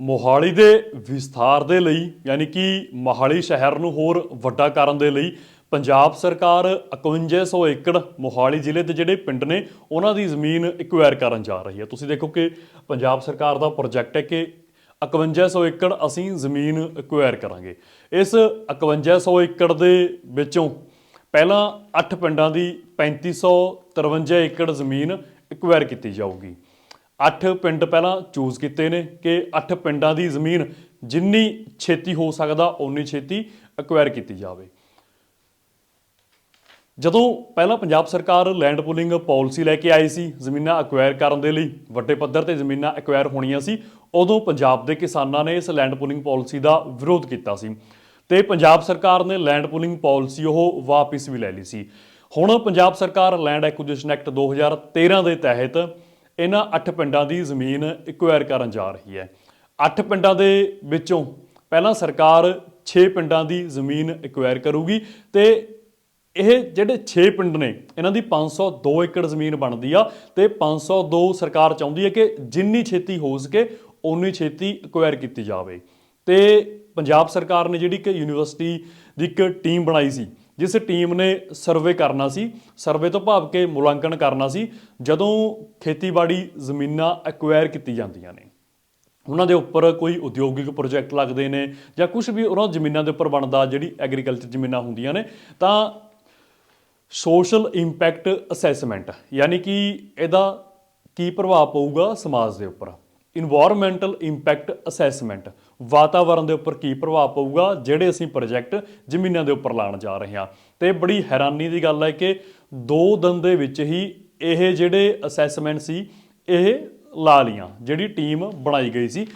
ਮੋਹਾਲੀ ਦੇ ਵਿਸਥਾਰ ਦੇ ਲਈ, ਯਾਨੀ ਕਿ ਮੋਹਾਲੀ ਸ਼ਹਿਰ ਨੂੰ ਹੋਰ ਵੱਡਾ ਕਰਨ ਦੇ ਲਈ, ਪੰਜਾਬ ਸਰਕਾਰ 5100 ਏਕੜ ਮੋਹਾਲੀ ਜ਼ਿਲ੍ਹੇ ਦੇ ਜਿਹੜੇ ਪਿੰਡ ਨੇ, ਉਹਨਾਂ ਦੀ ਜ਼ਮੀਨ ਐਕਵਾਇਰ ਕਰਨ ਜਾ ਰਹੀ ਹੈ। ਤੁਸੀਂ ਦੇਖੋ ਕਿ ਪੰਜਾਬ ਸਰਕਾਰ ਦਾ ਪ੍ਰੋਜੈਕਟ ਹੈ ਕਿ 5100 ਏਕੜ ਅਸੀਂ ਜ਼ਮੀਨ ਐਕਵਾਇਰ ਕਰਾਂਗੇ। ਇਸ 5100 ਏਕੜ ਦੇ ਵਿੱਚੋਂ ਪਹਿਲਾਂ 8 ਪਿੰਡਾਂ ਦੀ 3553 ਏਕੜ ਜ਼ਮੀਨ ਐਕਵਾਇਰ ਕੀਤੀ ਜਾਊਗੀ। 8 ਪਿੰਡ ਪਹਿਲਾਂ ਚੂਜ਼ ਕੀਤੇ ਨੇ ਕਿ 8 ਪਿੰਡਾਂ ਦੀ ਜ਼ਮੀਨ ਜਿੰਨੀ ਛੇਤੀ ਹੋ ਸਕਦਾ, ਓਨੀ ਛੇਤੀ ਐਕਵਾਇਰ ਕੀਤੀ ਜਾਵੇ। ਜਦੋਂ ਪਹਿਲਾਂ ਪੰਜਾਬ ਸਰਕਾਰ ਲੈਂਡ ਪੂਲਿੰਗ ਪਾਲਿਸੀ ਲੈ ਕੇ ਆਈ ਸੀ, ਜ਼ਮੀਨਾਂ ਐਕਵਾਇਰ ਕਰਨ ਦੇ ਲਈ, ਵੱਡੇ ਪੱਧਰ ਤੇ ਜ਼ਮੀਨਾਂ ਐਕਵਾਇਰ ਹੋਣੀਆਂ ਸੀ, ਉਦੋਂ ਪੰਜਾਬ ਦੇ ਕਿਸਾਨਾਂ ਨੇ ਇਸ ਲੈਂਡ ਪੂਲਿੰਗ ਪਾਲਿਸੀ ਦਾ ਵਿਰੋਧ ਕੀਤਾ ਸੀ। ਤੇ ਪੰਜਾਬ ਸਰਕਾਰ ਨੇ ਲੈਂਡ ਪੂਲਿੰਗ ਪਾਲਿਸੀ ਉਹ ਵਾਪਸ ਵੀ ਲੈ ਲਈ ਸੀ। ਹੁਣ ਪੰਜਾਬ ਸਰਕਾਰ ਲੈਂਡ ਐਕੁਜੀਸ਼ਨ ਐਕਟ 2013 ਦੇ ਤਹਿਤ ਇਹਨਾਂ 8 ਪਿੰਡਾਂ ਦੀ ਜ਼ਮੀਨ ਐਕਵਾਇਰ ਕਰਨ ਜਾ ਰਹੀ ਹੈ। 8 ਪਿੰਡਾਂ ਦੇ ਵਿੱਚੋਂ ਪਹਿਲਾਂ ਸਰਕਾਰ 6 ਪਿੰਡਾਂ ਦੀ ਜ਼ਮੀਨ ਐਕਵਾਇਰ ਕਰੂਗੀ ਤੇ ਇਹ ਜਿਹੜੇ 6 ਪਿੰਡ ਨੇ, ਇਹਨਾਂ ਦੀ 502 ਏਕੜ ਜ਼ਮੀਨ ਬਣਦੀ ਆ ਤੇ 502 ਸਰਕਾਰ ਚਾਹੁੰਦੀ ਹੈ ਕਿ ਜਿੰਨੀ ਛੇਤੀ ਹੋ ਸਕੇ ਓਨੀ ਛੇਤੀ ਐਕਵਾਇਰ ਕੀਤੀ ਜਾਵੇ। ਤੇ ਪੰਜਾਬ ਸਰਕਾਰ ਨੇ ਜਿਹੜੀ ਕਿ ਯੂਨੀਵਰਸਿਟੀ ਦੀ ਇੱਕ ਟੀਮ ਬਣਾਈ ਸੀ ਜਿਸ ਟੀਮ ਨੇ ਸਰਵੇ ਕਰਨਾ ਸੀ, ਸਰਵੇ ਤੋਂ ਭਾਵ ਕੇ ਮੁਲਾਂਕਣ ਕਰਨਾ ਸੀ, ਜਦੋਂ ਖੇਤੀਬਾੜੀ ਜ਼ਮੀਨਾਂ ਐਕਵਾਇਰ ਕੀਤੀ ਜਾਂਦੀਆਂ ਨੇ। ਉਹਨਾਂ ਦੇ ਉੱਪਰ ਕੋਈ ਉਦਯੋਗਿਕ ਪ੍ਰੋਜੈਕਟ ਲੱਗਦੇ ਨੇ ਜਾਂ ਕੁਝ ਵੀ ਉਹਨਾਂ ਜ਼ਮੀਨਾਂ ਦੇ ਉੱਪਰ ਬਣਦਾ ਜਿਹੜੀ ਐਗਰੀਕਲਚਰ ਜ਼ਮੀਨਾਂ ਹੁੰਦੀਆਂ ਨੇ, ਤਾਂ ਸੋਸ਼ਲ ਇੰਪੈਕਟ ਅਸੈਸਮੈਂਟ ਯਾਨੀ ਕਿ ਇਹਦਾ ਕੀ ਪ੍ਰਭਾਵ ਪਊਗਾ ਸਮਾਜ ਦੇ ਉੱਪਰ? ਇਨਵਾਇਰਨਮੈਂਟਲ ਇੰਪੈਕਟ ਅਸੈਸਮੈਂਟ ਵਾਤਾਵਰਣ ਦੇ ਉੱਪਰ ਕੀ ਪ੍ਰਭਾਵ ਪਊਗਾ, ਜਿਹੜੇ ਅਸੀਂ ਪ੍ਰੋਜੈਕਟ ਜ਼ਮੀਨਾਂ ਦੇ ਉੱਪਰ ਲਾਉਣ ਜਾ ਰਹੇ ਹਾਂ। ਤੇ ਬੜੀ ਹੈਰਾਨੀ ਦੀ ਗੱਲ ਹੈ ਕਿ ਦੋ ਦਿਨ ਦੇ ਵਿੱਚ ਹੀ ਇਹ ਜਿਹੜੇ ਅਸੈਸਮੈਂਟ ਸੀ, ਇਹ ਲਾ ਲੀਆਂ ਜਿਹੜੀ ਟੀਮ ਬਣਾਈ ਗਈ ਸੀ।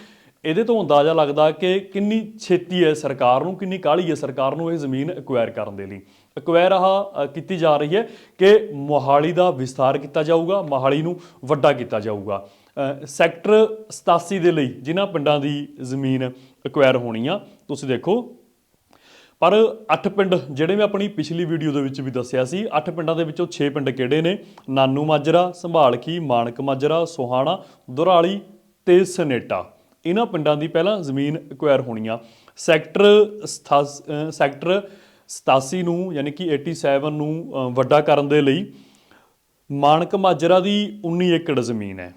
ਇਹਦੇ ਤੋਂ ਅੰਦਾਜ਼ਾ ਲੱਗਦਾ ਕਿ ਕਿੰਨੀ ਛੇਤੀ ਹੈ ਸਰਕਾਰ ਨੂੰ, ਕਿੰਨੀ ਕਾਹਲੀ ਹੈ ਸਰਕਾਰ ਨੂੰ ਇਹ ਜ਼ਮੀਨ ਐਕਵਾਇਰ ਕਰਨ ਦੇ ਲਈ। ਐਕਵਾਇਰ ਆਹ ਕੀਤੀ ਜਾ ਰਹੀ ਹੈ ਕਿ ਮੋਹਾਲੀ ਦਾ ਵਿਸਥਾਰ ਕੀਤਾ ਜਾਊਗਾ, ਮੋਹਾਲੀ ਨੂੰ ਵੱਡਾ ਕੀਤਾ ਜਾਊਗਾ। ਸੈਕਟਰ 87 ਦੇ ਲਈ ਜਿਨ੍ਹਾਂ ਪਿੰਡਾਂ ਦੀ ਜ਼ਮੀਨ ਐਕਵਾਇਰ ਹੋਣੀ ਆ, ਤੁਸੀਂ ਦੇਖੋ। ਪਰ 8 ਪਿੰਡ ਜਿਹੜੇ ਮੈਂ ਆਪਣੀ ਪਿਛਲੀ ਵੀਡੀਓ ਦੇ ਵਿੱਚ ਵੀ ਦੱਸਿਆ ਸੀ 8 ਪਿੰਡਾਂ ਦੇ ਵਿੱਚੋਂ 6 ਪਿੰਡ ਕਿਹੜੇ ਨੇ? ਨਾਨੂ ਮਾਜਰਾ ਸੰਭਾਲਖੀ ਮਾਨਕ ਮਾਜਰਾ, ਸੋਹਾਣਾ, ਦੁਰਾਲੀ ਤੇ ਸਨੇਟਾ। ਇਹਨਾਂ ਪਿੰਡਾਂ ਦੀ ਪਹਿਲਾਂ ਜ਼ਮੀਨ ਐਕਵਾਇਰ ਹੋਣੀ ਆ। ਸੈਕਟਰ 87 ਸੈਕਟਰ 87 ਨੂੰ, ਯਾਨੀ ਕਿ 87 ਨੂੰ ਵੱਡਾ ਕਰਨ ਦੇ ਲਈ ਮਾਨਕ ਮਾਜਰਾ ਦੀ 19 ਏਕੜ ਜ਼ਮੀਨ ਹੈ।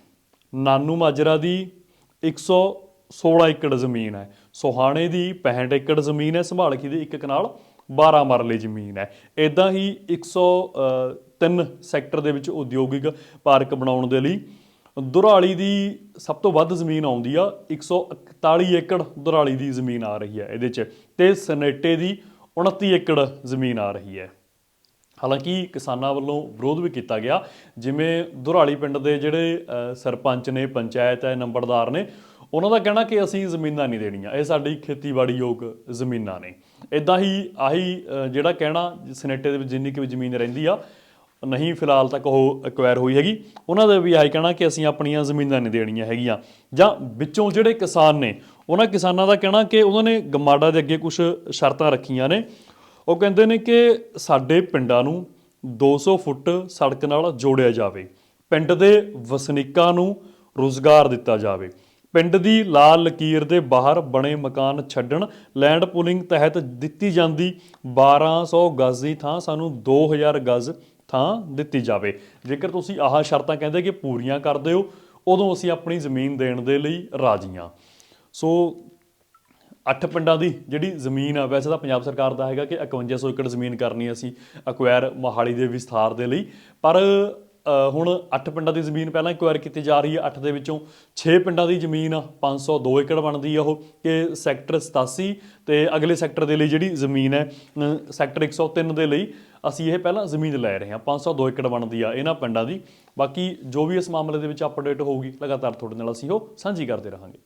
ਨਾਨੂ ਮਾਜਰਾ ਦੀ 116 ਏਕੜ ਜ਼ਮੀਨ ਹੈ। ਸੋਹਾਣੇ ਦੀ 65 ਏਕੜ ਜ਼ਮੀਨ ਹੈ। ਸੰਭਾਲਖੀ ਦੀ ਇੱਕ ਕਨਾਲ 12 ਮਰਲੇ ਜ਼ਮੀਨ ਹੈ। ਇਦਾਂ ਹੀ 103 ਸੈਕਟਰ ਦੇ ਵਿੱਚ ਉਦਯੋਗਿਕ ਪਾਰਕ ਬਣਾਉਣ ਦੇ ਲਈ ਦੁਰਾਲੀ ਦੀ ਸਭ ਤੋਂ ਵੱਧ ਜ਼ਮੀਨ ਆਉਂਦੀ ਆ। 141 ਏਕੜ ਦੁਰਾਲੀ ਦੀ ਜ਼ਮੀਨ ਆ ਰਹੀ ਹੈ। ਇਹਦੇ 'ਚ ਤੇ ਸਨੇਟੇ ਦੀ 29 ਏਕੜ ਜ਼ਮੀਨ ਆ ਰਹੀ ਹੈ। ਹਾਲਾਂਕਿ ਕਿਸਾਨਾਂ ਵੱਲੋਂ ਵਿਰੋਧ ਵੀ ਕੀਤਾ ਗਿਆ। ਜਿਵੇਂ ਦੁਰਾਲੀ ਪਿੰਡ ਦੇ ਜਿਹੜੇ ਸਰਪੰਚ ਨੇ, ਪੰਚਾਇਤ ਹੈ, ਨੰਬਰਦਾਰ ਨੇ, ਉਹਨਾਂ ਦਾ ਕਹਿਣਾ ਕਿ ਅਸੀਂ ਜ਼ਮੀਨਾਂ ਨਹੀਂ ਦੇਣੀਆਂ। ਇਹ ਸਾਡੀ ਖੇਤੀਬਾੜੀ ਯੋਗ ਜ਼ਮੀਨਾਂ ਨੇ। ਇਦਾਂ ਹੀ ਆਹੀ ਜਿਹੜਾ ਕਹਿਣਾ ਸਨੇਟੇ ਦੇ ਵਿੱਚ ਜਿੰਨੀ ਕਿ ਵੀ ਜ਼ਮੀਨ ਰਹਿੰਦੀ ਆ, ਨਹੀਂ ਫਿਲਹਾਲ ਤੱਕ ਉਹ ਐਕਵਾਇਰ ਹੋਈ ਹੈਗੀ। ਉਹਨਾਂ ਦਾ ਵੀ ਆਹੀ ਕਹਿਣਾ ਕਿ ਅਸੀਂ ਆਪਣੀਆਂ ਜ਼ਮੀਨਾਂ ਨਹੀਂ ਦੇਣੀਆਂ ਹੈਗੀਆਂ। ਜਾਂ ਵਿੱਚੋਂ ਜਿਹੜੇ ਕਿਸਾਨ ਨੇ, ਉਹਨਾਂ ਕਿਸਾਨਾਂ ਦਾ ਕਹਿਣਾ ਕਿ ਉਹਨਾਂ ਨੇ ਗਮਾਡਾ ਦੇ ਅੱਗੇ ਕੁਝ ਸ਼ਰਤਾਂ ਰੱਖੀਆਂ ਨੇ। ਉਹ ਕਹਿੰਦੇ ਨੇ ਕਿ ਸਾਡੇ ਪਿੰਡਾਂ ਨੂੰ 200 ਫੁੱਟ ਸੜਕ ਨਾਲ ਜੋੜਿਆ ਜਾਵੇ। ਪਿੰਡ ਦੇ ਵਸਨੀਕਾਂ ਨੂੰ ਰੋਜ਼ਗਾਰ ਦਿੱਤਾ ਜਾਵੇ। ਪਿੰਡ ਦੀ ਲਾਲ ਲਕੀਰ ਦੇ ਬਾਹਰ ਬਣੇ ਮਕਾਨ ਛੱਡਣ, ਲੈਂਡ ਪੂਲਿੰਗ ਤਹਿਤ ਦਿੱਤੀ ਜਾਂਦੀ 1200 ਗਜ਼ ਦੀ ਥਾਂ ਸਾਨੂੰ 2000 ਗਜ਼ ਥਾਂ ਦਿੱਤੀ ਜਾਵੇ। ਜੇਕਰ ਤੁਸੀਂ ਆਹ ਸ਼ਰਤਾਂ ਕਹਿੰਦੇ ਕਿ ਪੂਰੀਆਂ ਕਰ ਦਿਓ, ਉਦੋਂ ਅਸੀਂ ਆਪਣੀ ਜ਼ਮੀਨ ਦੇਣ ਦੇ ਲਈ ਰਾਜ਼ੀਆਂ ਸੋ ਅੱਠ ਪਿੰਡਾਂ ਦੀ ਜਿਹੜੀ ਜ਼ਮੀਨ ਆ ਵੈਸੇ ਤਾਂ ਪੰਜਾਬ ਸਰਕਾਰ ਦਾ ਹੈਗਾ ਕਿ 5100 ਏਕੜ ਜ਼ਮੀਨ ਕਰਨੀ ਅਸੀਂ ਅਕਵਾਇਰ ਮੋਹਾਲੀ ਦੇ ਵਿਸਥਾਰ ਦੇ ਲਈ। ਪਰ ਹੁਣ ਅੱਠ ਪਿੰਡਾਂ ਦੀ ਜ਼ਮੀਨ ਪਹਿਲਾਂ ਐਕਵਾਇਰ ਕੀਤੀ ਜਾ ਰਹੀ ਹੈ ਅੱਠ ਦੇ ਵਿੱਚੋਂ 6 ਪਿੰਡਾਂ ਦੀ ਜ਼ਮੀਨ ਆ 502 ਏਕੜ ਬਣਦੀ ਆ ਉਹ ਕਿ ਸੈਕਟਰ 87 ਤੇ ਅਗਲੇ ਸੈਕਟਰ ਦੇ ਲਈ ਜਿਹੜੀ ਜ਼ਮੀਨ ਹੈ ਅ, ਸੈਕਟਰ 103 ਦੇ ਲਈ ਅਸੀਂ ਇਹ ਪਹਿਲਾਂ ਜ਼ਮੀਨ ਲੈ ਰਹੇ ਹਾਂ 502 ਏਕੜ ਬਣਦੀ ਆ ਇਹਨਾਂ ਪਿੰਡਾਂ ਦੀ। ਬਾਕੀ ਜੋ ਵੀ ਇਸ ਮਾਮਲੇ ਦੇ ਵਿੱਚ ਅਪਡੇਟ ਹੋਊਗੀ ਲਗਾਤਾਰ ਤੁਹਾਡੇ ਨਾਲ ਅਸੀਂ ਉਹ ਸਾਂਝੀ ਕਰਦੇ ਰਹਾਂਗੇ।